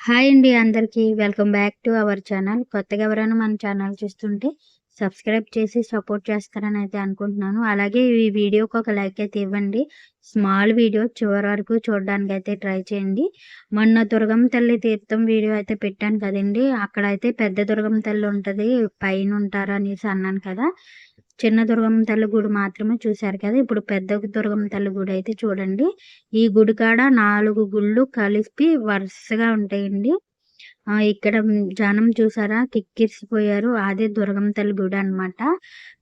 Hi అండి అందరికీ. Welcome back to our channel. కొత్తగా ఎవరైనా మన ఛానల్ చూస్తుంటే సబ్స్క్రైబ్ చేసి సపోర్ట్ చేస్తారని అయితే అనుకుంటున్నాను. అలాగే ఈ వీడియోకి ఒక లైక్ అయితే ఇవ్వండి. స్మాల్ వీడియో చివరి వరకు చూడడానికి అయితే ట్రై చేయండి. మొన్న దుర్గమ్మ తల్లి తీర్థం వీడియో అయితే పెట్టాను కదండి. అక్కడ అయితే పెద్ద దుర్గమ్మ తల్లి ఉంటుంది పైన ఉంటారు అనేసి అన్నాను కదా. చిన్న దుర్గమ్మ తల్లి గుడి మాత్రమే చూశారు కదా. ఇప్పుడు పెద్ద దుర్గమ్మ తల్లి గుడి అయితే చూడండి. ఈ గుడి కాడ నాలుగు గుళ్ళు కలిపి వరుసగా ఉంటాయండి. ఇక్కడ జనం చూసారా? కిక్కిరిసిపోయారు. అదే దుర్గమ్మ తల్లి గుడి అనమాట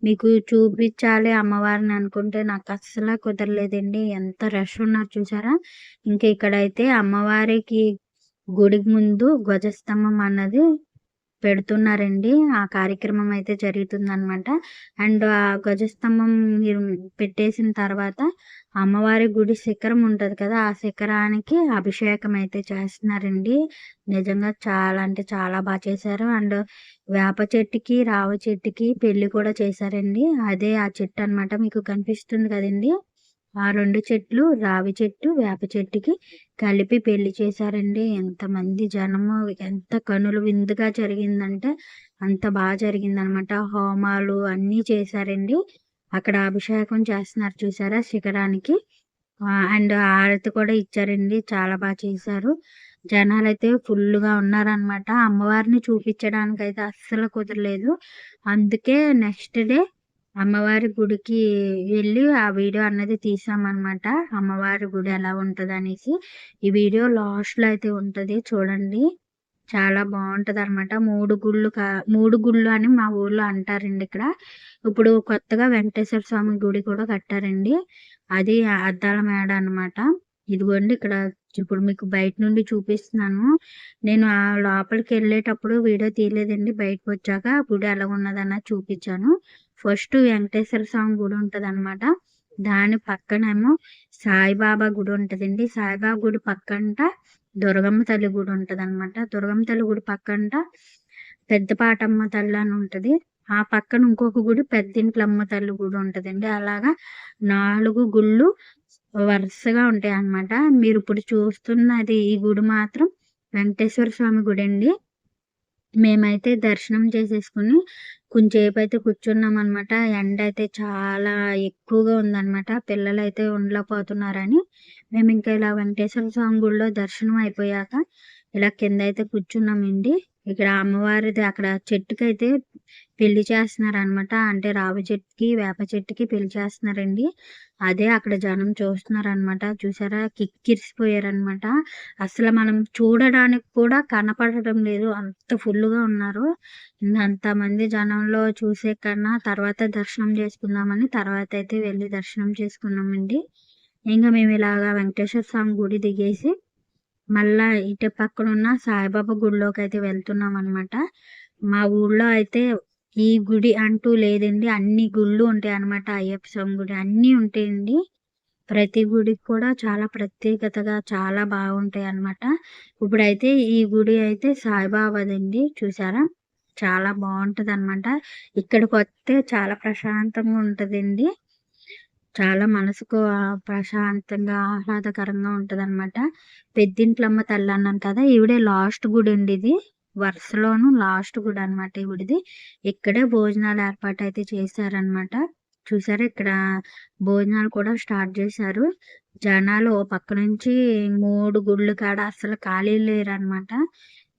మీకు చూపించాలి అమ్మవారిని అనుకుంటే నాకు అస్సలు కుదరలేదండి. ఎంత రష్ ఉన్నారు చూసారా? ఇంకా ఇక్కడైతే అమ్మవారికి గుడి ముందు ధ్వజస్తంభం అన్నది పెడుతున్నారండి. ఆ కార్యక్రమం అయితే జరుగుతుంది అనమాట అండ్ ఆ ధ్వజస్తంభం పెట్టేసిన తర్వాత అమ్మవారి గుడి శిఖరం ఉంటుంది కదా ఆ శిఖరానికి అభిషేకం అయితే చేస్తున్నారండి. నిజంగా చాలా అంటే చాలా బాగా చేశారు. అండ్ వేప చెట్టుకి రావ చెట్టుకి పెళ్ళి కూడా చేశారండి. అదే ఆ చెట్టు అనమాట మీకు కనిపిస్తుంది కదండి. ఆ రెండు చెట్లు రావి చెట్టు వేప చెట్టుకి కలిపి పెళ్ళి చేశారండి. ఎంతమంది జనము ఎంత కనులు విందుగా జరిగిందంటే అంత బాగా జరిగిందనమాట. హోమాలు అన్నీ చేశారండి. అక్కడ అభిషేకం చేస్తున్నారు చూసారా శిఖరానికి. అండ్ ఆరతి కూడా ఇచ్చారండి. చాలా బాగా చేశారు. జనాలు అయితే ఫుల్గా ఉన్నారనమాట. అమ్మవారిని చూపించడానికి అయితే అస్సలు కుదరలేదు. అందుకే నెక్స్ట్ డే అమ్మవారి గుడికి వెళ్ళి ఆ వీడియో అన్నది తీసామన్నమాట. అమ్మవారి గుడి ఎలా ఉంటుంది అనేసి ఈ వీడియో లాస్ట్లో అయితే ఉంటుంది చూడండి. చాలా బాగుంటుంది అనమాట మూడు గుళ్ళు కా మూడు గుళ్ళు అని మా ఊర్లో అంటారండి ఇక్కడ. ఇప్పుడు కొత్తగా వెంకటేశ్వర స్వామి గుడి కూడా కట్టారండి. అది అద్దాల మేడ అనమాట ఇదిగోండి ఇక్కడ ఇప్పుడు మీకు బయట నుండి చూపిస్తున్నాను. నేను ఆ లోపలికి వెళ్ళేటప్పుడు వీడియో తీయలేదండి. బయటకు వచ్చాక గుడి ఎలా ఉన్నదన్న చూపించాను. ఫస్ట్ వెంకటేశ్వర స్వామి గుడి ఉంటుంది అనమాట దాని పక్కనేమో సాయిబాబా గుడి ఉంటుందండి. సాయిబాబా గుడి పక్కంట దుర్గమ్మ తల్లి గుడి ఉంటుంది అనమాట దుర్గమ్మ తల్లి గుడి పక్కంట పెద్ద పాటమ్మ తల్లి అని ఉంటుంది. ఆ పక్కన ఇంకొక గుడి పెద్దింట్లమ్మ తల్లి గుడి ఉంటుందండి. అలాగా నాలుగు గుళ్ళు వరుసగా ఉంటాయి అన్నమాట మీరు ఇప్పుడు చూస్తున్నది ఈ గుడి మాత్రం వెంకటేశ్వర స్వామి గుడి అండి మేమైతే దర్శనం చేసేసుకుని కొంచెంసేపు అయితే కూర్చున్నాం అనమాట ఎండ అయితే చాలా ఎక్కువగా ఉందన్నమాట. పిల్లలు అయితే ఉండలేకపోతున్నారని. మేము ఇంకా ఇలా వెంకటేశ్వర స్వామి గుడిలో దర్శనం అయిపోయాక ఇలా కింద అయితే కూర్చున్నామండి. ఇక్కడ అమ్మవారిది అక్కడ చెట్టుకైతే పెళ్ళి చేస్తున్నారు అనమాట అంటే రావి చెట్టుకి వేప చెట్టుకి పెళ్ళి చేస్తున్నారండి. అదే అక్కడ జనం చూస్తున్నారు అనమాట చూసారా? కిక్కిరిసిపోయారనమాట అసలు మనం చూడడానికి కూడా కనపడటం లేదు. అంత ఫుల్గా ఉన్నారు. అంతమంది జనంలో చూసే కన్నా తర్వాత దర్శనం చేసుకుందామని తర్వాత అయితే వెళ్ళి దర్శనం చేసుకున్నామండి. ఇంకా మేము ఇలాగా వెంకటేశ్వర స్వామి గుడి దిగేసి మళ్ళా ఇటు పక్కన ఉన్న సాయిబాబా గుడిలోకి అయితే వెళ్తున్నాం అనమాట మా ఊళ్ళో అయితే ఈ గుడి అంటూ లేదండి అన్ని గుళ్ళు ఉంటాయి అనమాట అయ్యప్ప స్వామి గుడి అన్నీ ఉంటాయండి. ప్రతి గుడికి కూడా చాలా ప్రత్యేకతగా చాలా బాగుంటాయి అనమాట ఇప్పుడైతే ఈ గుడి అయితే సాయిబాబాదండి చూసారా? చాలా బాగుంటుంది అనమాట ఇక్కడికి వస్తే చాలా ప్రశాంతంగా ఉంటుందండి. చాలా మనసుకు ప్రశాంతంగా ఆహ్లాదకరంగా ఉంటుంది అనమాట పెద్దింట్లమ్మ తల్లి అన్నాను కదా ఈవిడే లాస్ట్ గుడి అండి ఇది. వరుసలోను లాస్ట్ గుడి అనమాట ఈవిడిది. ఇక్కడే భోజనాలు ఏర్పాటు అయితే చేశారనమాట చూసారు ఇక్కడ భోజనాలు కూడా స్టార్ట్ చేశారు. జనాలు పక్క నుంచి మూడు గుళ్ళు కాడ అసలు ఖాళీ లేరు అనమాట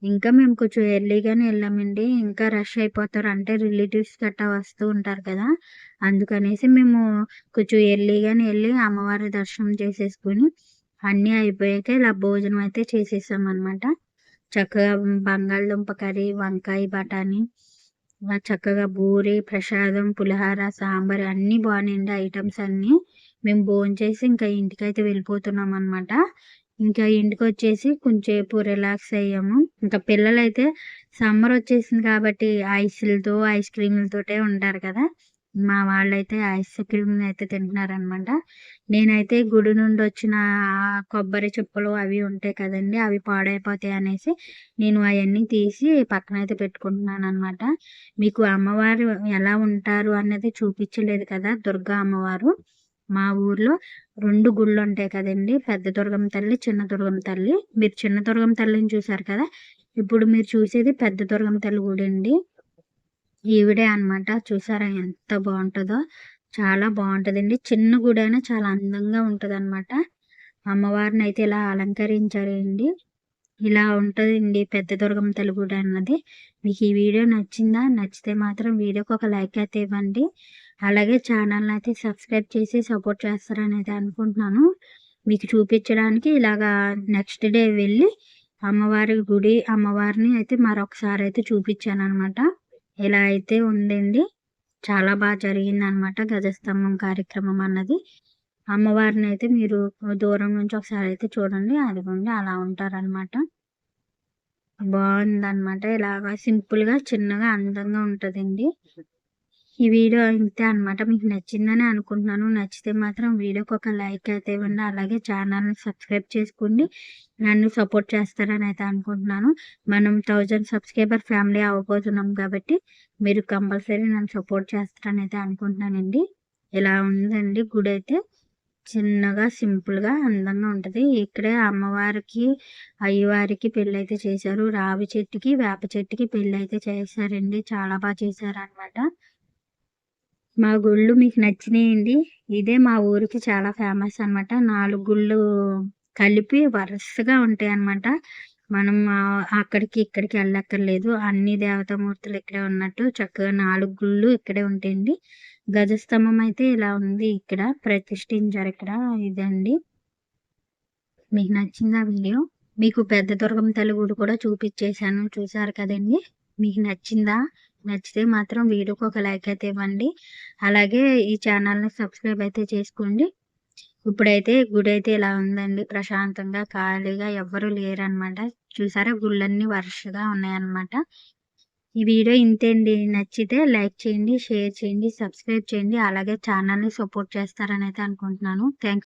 ఇంకా మేము కొంచెం ఎర్లీగానే వెళ్ళామండి. ఇంకా రష్ అయిపోతారు. అంటే రిలేటివ్స్ గట్టా వస్తూ ఉంటారు కదా. అందుకనేసి మేము కొంచెం ఎర్లీగానే వెళ్ళి అమ్మవారి దర్శనం చేసేసుకుని అన్నీ అయిపోయాక ఇలా భోజనం అయితే చేసేసాం అనమాట చక్కగా బంగాళదుంప కర్రీ వంకాయ బఠానీ చక్కగా బూరి ప్రసాదం పులిహార సాంబార్ అన్నీ బాగున్నాయండి ఐటమ్స్ అన్నీ మేము భోజనం చేసి ఇంకా ఇంటికైతే వెళ్ళిపోతున్నాం అనమాట ఇంకా ఇంటికి వచ్చేసి కొంచెంసేపు రిలాక్స్ అయ్యాము. ఇంకా పిల్లలు అయితే సమ్మర్ వచ్చేసింది కాబట్టి ఐస్లతో ఐస్ క్రీములతోటే ఉంటారు కదా. మా వాళ్ళైతే ఐస్ క్రీమ్ అయితే తింటున్నారనమాట. నేనైతే గుడి నుండి వచ్చిన కొబ్బరి చిప్పలు అవి ఉంటాయి కదండి అవి పాడైపోతాయి అనేసి నేను అవన్నీ తీసి పక్కన అయితే పెట్టుకుంటున్నాను అనమాట మీకు అమ్మవారు ఎలా ఉంటారు అనేది చూపించలేదు కదా దుర్గా అమ్మవారు. మా ఊర్లో రెండు గుళ్ళు ఉంటాయి కదండి. పెద్ద దుర్గం తల్లి చిన్న దుర్గం తల్లి. మీరు చిన్న దుర్గం తల్లిని చూసారు కదా? ఇప్పుడు మీరు చూసేది పెద్ద దుర్గమ్మ తల్లి గుడి అండి. ఈవిడే అనమాట చూసారా ఎంత బాగుంటుందో? చాలా బాగుంటుందండి. చిన్న గుడి అయినా చాలా అందంగా ఉంటుంది అనమాట అమ్మవారిని అయితే ఇలా అలంకరించారండి. ఇలా ఉంటుందండి పెద్ద దుర్గమ్మ తల్లి గుడి అన్నది. మీకు ఈ వీడియో నచ్చిందా? నచ్చితే మాత్రం వీడియోకి ఒక లైక్ అయితే ఇవ్వండి. అలాగే ఛానల్ని అయితే సబ్స్క్రైబ్ చేసి సపోర్ట్ చేస్తారని అయితే అనుకుంటున్నాను. మీకు చూపించడానికి ఇలాగా నెక్స్ట్ డే వెళ్ళి అమ్మవారి గుడి అమ్మవారిని అయితే మరొకసారి అయితే చూపించాను అనమాట ఇలా అయితే ఉందండి చాలా బాగా జరిగింది అనమాట గజస్తంభం కార్యక్రమం అన్నది. అమ్మవారిని అయితే మీరు దూరం నుంచి ఒకసారి అయితే చూడండి అదిగోండి అలా ఉంటారనమాట బాగుందన్నమాట. ఇలాగా సింపుల్గా చిన్నగా అందంగా ఉంటుందండి. ఈ వీడియో అయితే అనమాట మీకు నచ్చిందని అనుకుంటున్నాను. నచ్చితే మాత్రం వీడియోకి ఒక లైక్ అయితే ఇవ్వండి. అలాగే ఛానల్ని సబ్స్క్రైబ్ చేసుకోండి. నన్ను సపోర్ట్ చేస్తారని అయితే అనుకుంటున్నాను. మనం థౌజండ్ సబ్స్క్రైబర్ ఫ్యామిలీ అవ్వబోతున్నాం కాబట్టి మీరు కంపల్సరీ నన్ను సపోర్ట్ చేస్తారని అయితే అనుకుంటున్నానండి. ఇలా ఉందండి గుడి అయితే. చిన్నగా సింపుల్గా అందంగా ఉంటుంది. ఇక్కడే అమ్మవారికి అయ్యవారికి పెళ్ళి అయితే చేశారు. రావి చెట్టుకి వేప చెట్టుకి పెళ్ళి అయితే చేశారండి. చాలా బాగా చేశారు అనమాట మా గుళ్ళు మీకు నచ్చినాయండి. ఇదే మా ఊరికి చాలా ఫేమస్ అనమాట నాలుగు గుళ్ళు కలిపి వరుసగా ఉంటాయి అనమాట మనం అక్కడికి ఇక్కడికి వెళ్ళక్కర్లేదు. అన్ని దేవతామూర్తులు ఇక్కడే ఉన్నట్టు చక్కగా నాలుగు గుళ్ళు ఇక్కడే ఉంటాయండి. గజస్తంభం అయితే ఇలా ఉంది ఇక్కడ. ప్రతిష్ఠించారు ఇక్కడ ఇదండి. మీకు నచ్చిందా వీడియో. మీకు పెద్ద దుర్గం తల్లి గుడి కూడా చూపించేశాను. చూసారు కదండి. మీకు నచ్చిందా? నచ్చితే మాత్రం వీడియోకి ఒక లైక్ అయితే ఇవ్వండి. అలాగే ఈ ఛానల్ని సబ్స్క్రైబ్ అయితే చేసుకోండి. ఇప్పుడైతే గుడి అయితే ఇలా ఉందండి. ప్రశాంతంగా ఖాళీగా ఎవ్వరూ లేరనమాట. చూసారా? గుళ్ళన్నీ వరుసగా ఉన్నాయన్నమాట. ఈ వీడియో ఇంతే అండి నచ్చితే లైక్ చేయండి షేర్ చేయండి సబ్స్క్రైబ్ చేయండి. అలాగే ఛానల్ని సపోర్ట్ చేస్తారని అయితే అనుకుంటున్నాను. థ్యాంక్